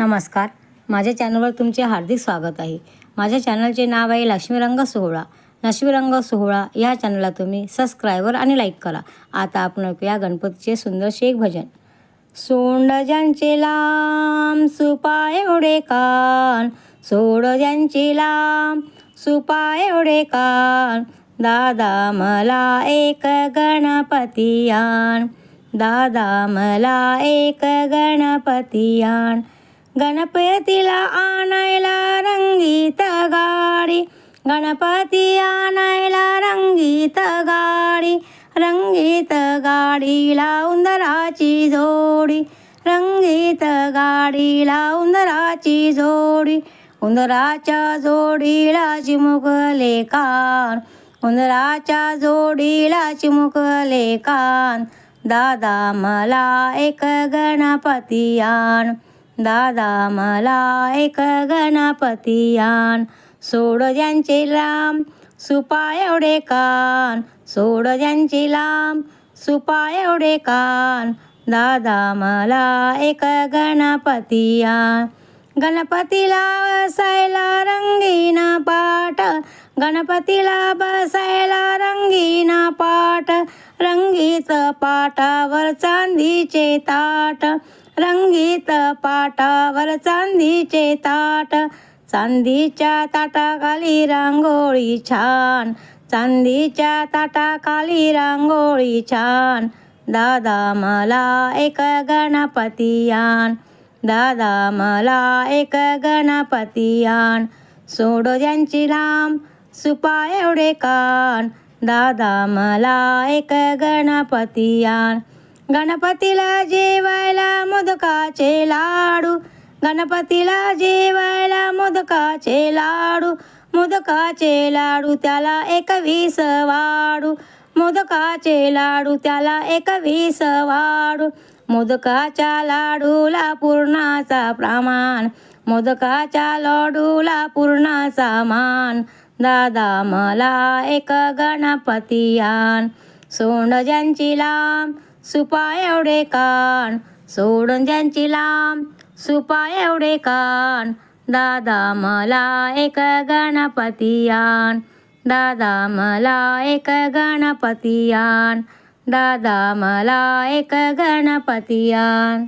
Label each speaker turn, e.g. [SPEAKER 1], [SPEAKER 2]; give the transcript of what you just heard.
[SPEAKER 1] नमस्कार. माझ्या चॅनलवर तुमचे हार्दिक स्वागत आहे. माझ्या चॅनलचे नाव आहे लक्ष्मीरंग सोहळा. लक्ष्मीरंग सोहळा या चॅनलला तुम्ही सबस्क्रायबर आणि लाईक करा. आता आपण ऐकूया गणपतीचे सुंदरसे एक भजन. सोंड ज्यांचे लांब सुपा एवढे कान सोड ज्यांचे लांब सुपा एवढे कान दादा मला एक गणपती आण दादा मला एक गणपती आण. गणपतीला आणायला रंगीत गाडी. गणपती आणायला रंगीत गाडी. रंगीत गाडीला उंदराची जोडी. रंगीत गाडीला उंदराची जोडी. उंदराच्या जोडीला चिमुकले कान. उंदराच्या जोडीला चिमुकले कान. दादा मला एक गणपती आण. दादा मला एक गणपती आण सोड ज्यांचे लांब सुपा एवढे कान. सोड ज्यांचे लांब सुपा एवढे कान. दादा मला एक गणपती आण गणपतीला बसायला रंगीन पाठ. गणपतीला बसायला रंगीन पाठ. रंगीत पाटावर चांदीचे ताट. रंगीत पाटावर चांदीचे ताट. चांदीच्या ताटाखाली रांगोळी छान. चांदीच्या ताटाखाली रांगोळी छान. दादा मला एक गणपती आण. दादा मला एक गणपती आण. सोड ज्यांची लांब सुपा एवढे कान. दादा मला एक गणपती आण. गणपतीला जेवाय मोदकाचे लाडू गणपतीला जेवायला मोदकाचे लाडू मोदकाचे लाडू त्याला एक वीस वाडू मोदकाचे लाडू त्याला एक वीस वाडू मोदकाच्या लाडूला पूर्णाचा प्रमाण मोदकाच्या लाडूला पूर्णाचा मान दादा मला एक गणपती आण सोंड ज्यांची लांब सुपा एवढे कान सोडून ज्यांची लांब. सुपा एवढे कान. दादा मला एक गणपती आण. दादा मला एक गणपती आण. दादा मला एक गणपती आण.